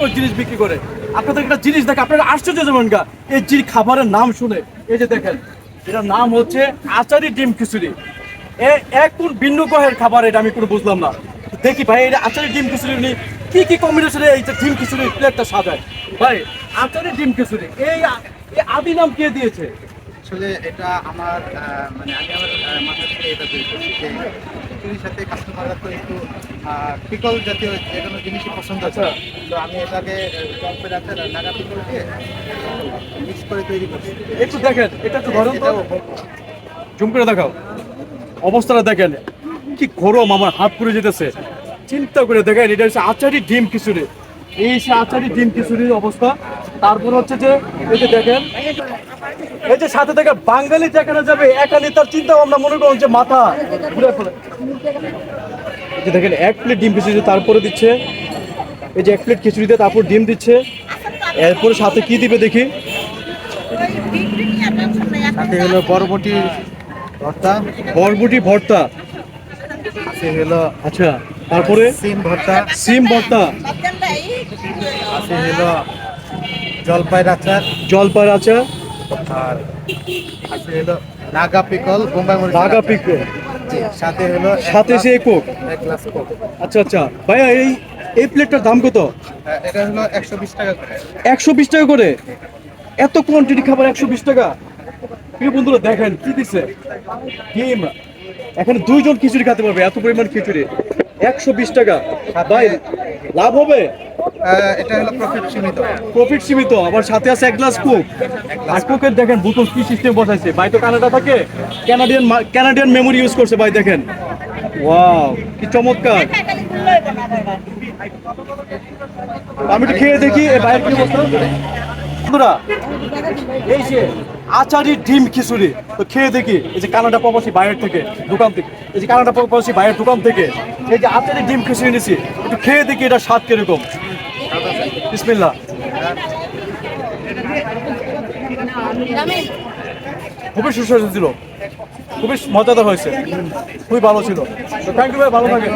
জিনিস বিক্রি করে। আপনাদের একটা জিনিস দেখে আপনারা আশ্চর্য যাবেন গা। এই যে খাবারের নাম শুনে। এই যে দেখেন, এটার নাম হচ্ছে আচারি ডিম খিচুড়ি। এ এক কোন ভিন্ন গ্রহের খাবার, এটা আমি কোনো বুঝলাম না। দেখি ভাই এটা আচারি ডিম খিচুড়ি, উনি কি কি কম্বিনেশনে এই যে ডিম খিচুড়ির প্লেটটা সাজায়? ভাই, আচারি ডিম খিচুড়ি এই আদি নাম কে দিয়েছে? আসলে এটা আমার মানে আমি আমার মাথা থেকে এটা বের করছি যে খিচুড়ির সাথে কাস্টমাররা তো একটু পিকল জাতীয় যে কোনো জিনিসই পছন্দ আছে। তো আমি এটাকে জম্পের আছে নাগা পিকল দিয়ে মিক্স করে তৈরি করছি। একটু দেখেন এটা একটু ধরুন তো। জুম করে দেখাও। অবস্থাটা দেখেন কি গরম আমার হাত পুড়ে যেতেছে। চিন্তা করে দেখেন এটা হচ্ছে আচারি ডিম খিচুড়ি। এই সে আচারি ডিম খিচুড়ির অবস্থা। তারপর হচ্ছে যে এই যে দেখেন এই যে সাথে দেখেন বাঙালি যেখানে যাবে এখানে তার চিন্তা ভাবনা মনে করুন যে মাথা ঘুরে ফেলে। এই যে দেখেন এক প্লেট ডিম খিচুড়ি তারপরে দিচ্ছে। এই যে এক প্লেট খিচুড়িতে তারপর ডিম দিচ্ছে। এরপরে সাথে কি দিবে দেখি? সাথে হলো বরবটি ভর্তা। বরবটি ভর্তা। হলো আচ্ছা তারপরে? সিম ভর্তা। সিম ভর্তা। আছে হলো জলপাইয়ের আচার জলপাই আচার আর আছে হলো নাগা পিকল বোম্বাই মরিচ নাগা পিকো সাথে হলো সাথে সে কোক? এক গ্লাস কোক। আচ্ছা আচ্ছা। ভাইয়া এই এই প্লেটটার দাম কত? এটা হলো একশো বিশ টাকা করে। একশো বিশ টাকা করে? এত কোয়ান্টিটি খাবার একশো বিশ টাকা? প্রিয় বন্ধুরা দেখেন কি দিচ্ছে ডিম। এখানে দুইজন খিচুড়ি খেতে পারবে এত পরিমাণ খিচুড়ি। একশো বিশ টাকা। ভাই লাভ হবে? এটা হলো প্রফিট সীমিত। প্রফিট সীমিত, আবার সাথে আছে এক গ্লাস কোক আর কোকের দেখেন কি সিস্টেম বসাইছে। ভাই তো কানাডা থাকে মেমোরি ইউজ করছে ভাই, দেখেন। ওয়াও কি চমৎকার। আমি একটু খেয়ে দেখি কি অবস্থা? বন্ধুরা, এই যে আচারি ডিম খিচুড়ি, তো খেয়ে দেখি, এই যে কানাডা প্রবাসী বাইরের থেকে, দোকান থেকে, এই যে কানাডা প্রবাসী বাইরের দোকান থেকে, এই যে আচারি ডিম খিচুড়ি নিছি, একটু খেয়ে দেখি এটা স্বাদ কীরকম। বিসমিল্লাহ। খুবই সুস্বাদু ছিল। খুবই মজাদার হয়েছে। খুবই ভালো ছিল। থ্যাংক ইউ ভাই, ভালো থাকে